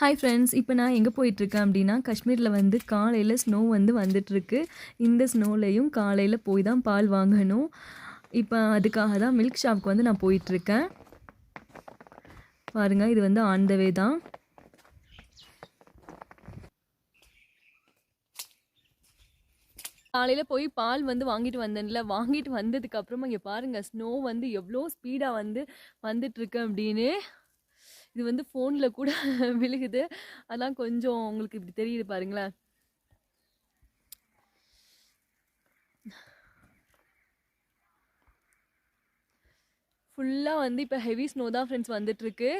Hi friends இப்போ நான் எங்கே போயிட்டுருக்கேன் அப்படின்னா காஷ்மீரில் வந்து காலையில் ஸ்னோ வந்து வந்துட்டுருக்கு. இந்த ஸ்னோலையும் காலையில் போய் தான் பால் வாங்கணும். இப்போ அதுக்காக தான் மில்க் ஷாப்க்கு வந்து நான் போயிட்டுருக்கேன். பாருங்கள் இது வந்து ஆன் த வே தான். காலையில் போய் பால் வந்து வாங்கிட்டு வந்தேன்ல. வாங்கிட்டு வந்ததுக்கப்புறமா இங்கே பாருங்கள் ஸ்னோ வந்து எவ்வளோ ஸ்பீடாக வந்து வந்துட்டுருக்கு அப்படின்னு. இது வந்து ஃபோனில் கூட விழுகுது. அதான் கொஞ்சம் உங்களுக்கு இப்படி தெரியுது பாருங்களேன். ஃபுல்லாக வந்து இப்போ ஹெவி ஸ்னோ தான் ஃப்ரெண்ட்ஸ் வந்துட்டுருக்கு.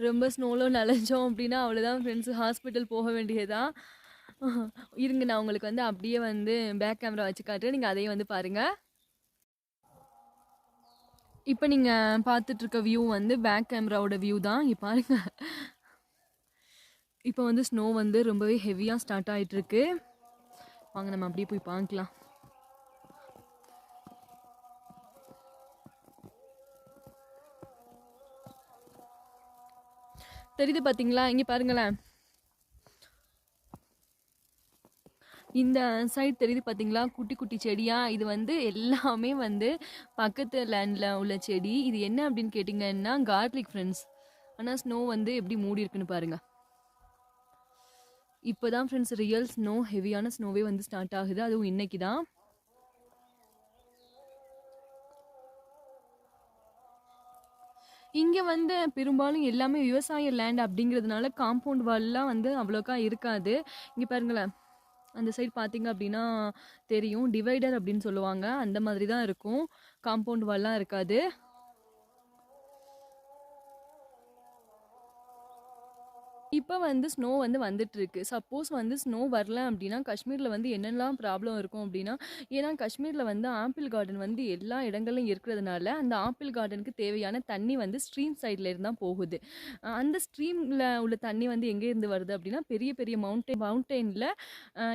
ரொம்ப ஸ்னோவில் நனைஞ்சோம் அப்படின்னா அவ்வளோதான் ஃப்ரெண்ட்ஸ் ஹாஸ்பிட்டல் போக வேண்டியதான் இருங்க நான் உங்களுக்கு வந்து அப்படியே வந்து பேக் கேமரா வச்சு காட்டுறேன். நீங்கள் அதையும் வந்து பாருங்கள் இப்போ நீங்கள் பார்த்துட்ருக்க வியூ வந்து பேக் கேமராவோட வியூ தான். இங்கே பாருங்கள் இப்போ வந்து ஸ்னோ வந்து ரொம்பவே ஹெவியாக ஸ்டார்ட் ஆகிட்டுருக்கு வாங்க நம்ம அப்படியே போய் பார்க்கலாம். தெரியுது பார்த்தீங்களா இங்கே பாருங்களேன். இந்த சைடு தெரியுது பார்த்தீங்களா குட்டி குட்டி செடியாக இது வந்து எல்லாமே வந்து பக்கத்து லேண்டில் உள்ள செடி. இது என்ன அப்படின்னு கேட்டிங்கன்னா கார்லிக் ஃப்ரெண்ட்ஸ் ஆனால் ஸ்னோ வந்து எப்படி மூடி இருக்குன்னு பாருங்கள் இப்போ தான் ஃப்ரெண்ட்ஸ் ரியல் ஸ்னோ ஹெவியான ஸ்னோவே வந்து ஸ்டார்ட் ஆகுது. அதுவும் இன்னைக்கு தான் இங்கே வந்து பெரும்பாலும் எல்லாமே விவசாய லேண்ட் அப்படிங்கிறதுனால காம்பவுண்ட் வால்லாம் வந்து அவ்வளோக்கா இருக்காது. இங்கே பாருங்களேன். அந்த சைடு பார்த்தீங்க அப்படின்னா தெரியும். டிவைடர் அப்படின்னு சொல்லுவாங்க. அந்த மாதிரி தான் இருக்கும். காம்பவுண்ட் வால்லாம் இருக்காது. இப்போ வந்து ஸ்னோ வந்து வந்துட்டுருக்கு. சப்போஸ் வந்து ஸ்னோ வரல அப்படின்னா காஷ்மீரில் வந்து என்னெல்லாம் ப்ராப்ளம் இருக்கும் அப்படின்னா ஏன்னா காஷ்மீரில் வந்து ஆப்பிள் கார்டன் வந்து எல்லா இடங்கள்லையும் இருக்கிறதுனால அந்த ஆப்பிள் கார்டனுக்கு தேவையான தண்ணி வந்து ஸ்ட்ரீம் சைடில் இருந்தால் போகுது. அந்த ஸ்ட்ரீமில் உள்ள தண்ணி வந்து எங்கே இருந்து வருது அப்படின்னா பெரிய பெரிய மவுண்டைன் மவுண்டெயினில்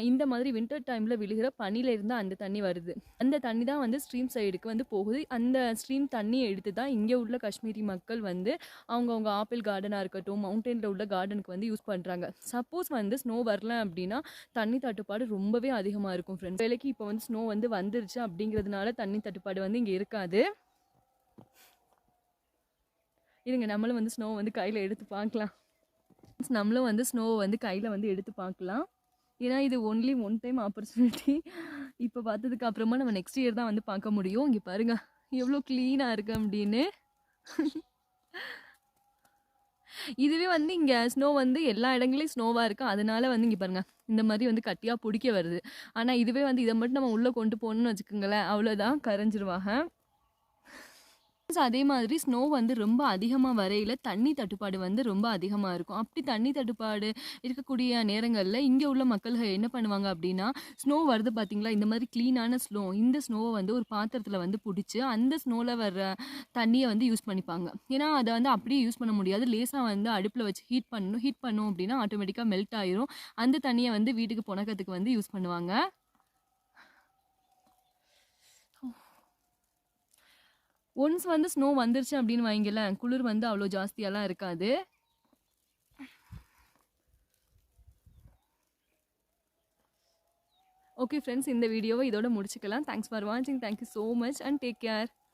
இந்த மாதிரி வின்டர் டைமில் விழுகிற பனியில் இருந்தால் அந்த தண்ணி வருது. அந்த தண்ணி தான் வந்து ஸ்ட்ரீம் சைடுக்கு வந்து போகுது. அந்த ஸ்ட்ரீம் தண்ணியை எடுத்து தான் இங்கே உள்ள காஷ்மீரி மக்கள் வந்து அவங்கவுங்க ஆப்பிள் கார்டனாக இருக்கட்டும் மவுண்டெயினில் உள்ள கார்டனுக்கு வந்து யூஸ் பண்ணுறாங்க சப்போஸ் வந்து ஸ்னோ வரல அப்படின்னா தண்ணி தட்டுப்பாடு ரொம்பவே அதிகமாக இருக்கும் ஃப்ரெண்ட்ஸ் வேலைக்கு இப்போ வந்து ஸ்னோ வந்து வந்துருச்சு அப்படிங்கிறதுனால தண்ணி தட்டுப்பாடு வந்து இங்கே இருக்காது. இருங்க நம்மளும் வந்து ஸ்னோ வந்து கையில் எடுத்து பார்க்கலாம். நம்மளும் வந்து ஸ்னோவை வந்து கையில் வந்து எடுத்து பார்க்கலாம். ஏன்னா இது ஒன்லி ஒன் டைம் ஆப்பர்ச்சுனிட்டி இப்போ பார்த்ததுக்கு அப்புறமா நம்ம நெக்ஸ்ட் இயர் தான் வந்து பார்க்க முடியும். இங்கே பாருங்கள் எவ்வளோ க்ளீனாக இருக்குது அப்படின்னு. இதுவே வந்து இங்கே ஸ்னோ வந்து எல்லா இடங்களையும் ஸ்னோவாக இருக்கும் அதனால வந்து இங்கே பாருங்கள் இந்த மாதிரி வந்து கட்டியாக பிடிக்க வருது. ஆனால் இதுவே வந்து இதை மட்டும் நம்ம உள்ளே கொண்டு போகணுன்னு வச்சுக்கோங்களேன் அவ்வளோதான் கரைஞ்சிருவாங்க. அதே மாதிரி ஸ்னோ வந்து ரொம்ப அதிகமாக வரையில் தண்ணி தட்டுப்பாடு வந்து ரொம்ப அதிகமாக இருக்கும். அப்படி தண்ணி தட்டுப்பாடு இருக்கக்கூடிய நேரங்களில் இங்கே உள்ள மக்கள்கள் என்ன பண்ணுவாங்க அப்படின்னா ஸ்னோ வருது பார்த்தீங்களா இந்த மாதிரி க்ளீனான ஸ்னோ இந்த ஸ்னோவை வந்து ஒரு பாத்திரத்தில் வந்து பிடிச்சி அந்த ஸ்னோவில் வர்ற தண்ணியை வந்து யூஸ் பண்ணிப்பாங்க. ஏன்னா அதை வந்து அப்படியே யூஸ் பண்ண முடியாது. லேசாக வந்து அடுப்பில் வச்சு ஹீட் பண்ணணும் ஹீட் பண்ணோம் அப்படின்னா ஆட்டோமேட்டிக்காக மெல்ட் ஆயிரும். அந்த தண்ணியை வந்து வீட்டுக்கு புணக்கத்துக்கு வந்து யூஸ் பண்ணுவாங்க. ஒன்ஸ் வந்து ஸ்னோ வந்துருச்சு அப்படின்னு வாங்கல குளிர் வந்து அவ்வளோ ஜாஸ்தியெல்லாம் இருக்காது. ஓகே ஃப்ரெண்ட்ஸ் இந்த வீடியோவை இதோட முடிச்சுக்கலாம். தேங்க்ஸ் ஃபார் வாட்சிங் thank you so much and take care